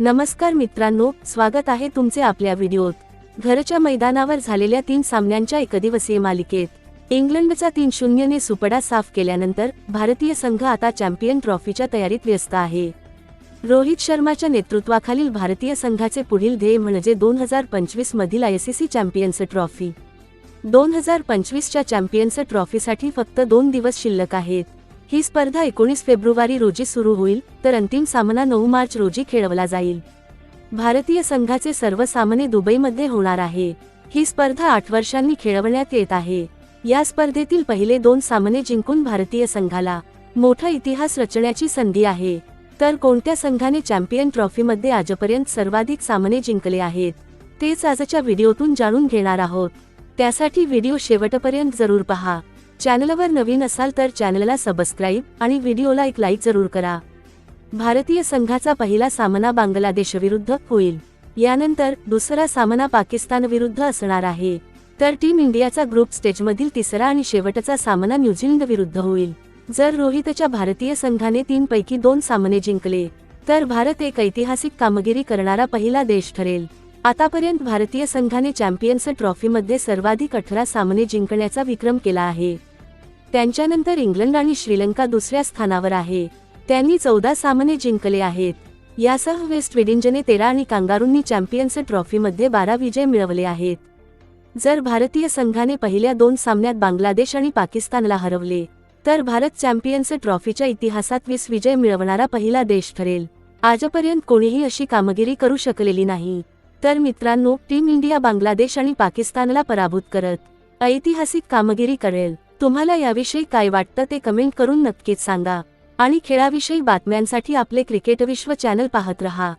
नमस्कार मित्रांनो स्वागत आहे तुमचे आपल्या व्हिडिओत. घरच्या मैदानावर झालेल्या तीन सामन्यांच्या एकदिवसीय मालिकेत इंग्लंडचा तीन शून्यने सुपडा साफ केल्यानंतर भारतीय संघ आता चॅम्पियन ट्रॉफीच्या तयारीत व्यस्त आहे. रोहित शर्माच्या नेतृत्वाखालील भारतीय संघाचे पुढील ध्येय म्हणजे दोन हजार पंचवीस मधील आयसीसी चॅम्पियन्स ट्रॉफी. दोन हजार पंचवीसच्या चॅम्पियन्स ट्रॉफीसाठी फक्त दोन दिवस शिल्लक आहेत. ही स्पर्धा एकोणीस फेब्रुवारी रोजी सुरू होईल तर अंतिम सामना नऊ मार्च रोजी खेळवला जाईल. भारतीय संघाचे सर्व सामने दुबईमध्ये होणार आहे. ही स्पर्धा आठ वर्षांनी खेळवण्यात येत आहे. या स्पर्धेतील पहिले दोन सामने जिंकून भारतीय संघाला मोठा इतिहास रचण्याची संधी आहे. तर कोणत्या संघाने चॅम्पियन ट्रॉफीमध्ये आजपर्यंत सर्वाधिक सामने जिंकले आहेत तेच आजच्या व्हिडिओतून जाणून घेणार आहोत. त्यासाठी व्हिडिओ शेवटपर्यंत जरूर पहा. चॅनलवर नवीन असाल तर चॅनलला सबस्क्राईब आणि व्हिडिओला एक लाईक जरूर करा. भारतीय संघाचा पहिला सामना बांगलादेशविरुद्ध होईल. यानंतर दुसरा सामना पाकिस्तान विरुद्ध असणार आहे. तर टीम इंडियाचा ग्रुप स्टेजमधील तिसरा आणि शेवटचा सामना न्यूझीलंड विरुद्ध होईल. जर रोहितच्या भारतीय संघाने तीन पैकी दोन सामने जिंकले तर भारत एक ऐतिहासिक कामगिरी करणारा पहिला देश ठरेल. आतापर्यंत भारतीय संघाने चॅम्पियन्स ट्रॉफीमध्ये सर्वाधिक अठरा सामने जिंकण्याचा विक्रम केला आहे. त्यांच्यानंतर इंग्लंड आणि श्रीलंका दुसऱ्या स्थानावर आहे. त्यांनी चौदा सामने जिंकले आहेत. यासह वेस्ट विडिंजने तेरा आणि कांगारूंनी चॅम्पियन्स ट्रॉफीमध्ये बारा विजय मिळवले आहेत. जर भारतीय संघाने पहिल्या दोन सामन्यात बांगलादेश आणि पाकिस्तानला हरवले तर भारत चॅम्पियन्स ट्रॉफीच्या इतिहासात वीस विजय मिळवणारा पहिला देश ठरेल. आजपर्यंत कोणीही अशी कामगिरी करू शकलेली नाही. तर मित्रांनो टीम इंडिया बांगलादेश आणि पाकिस्तानला पराभूत करत ऐतिहासिक कामगिरी करेल. तुम्हाला याविषयी काय वाटतं ते कमेंट करून नक्कीच सांगा. आणि खेळाविषयी बातम्यांसाठी आपले क्रिकेट विश्व चॅनल पाहत रहा.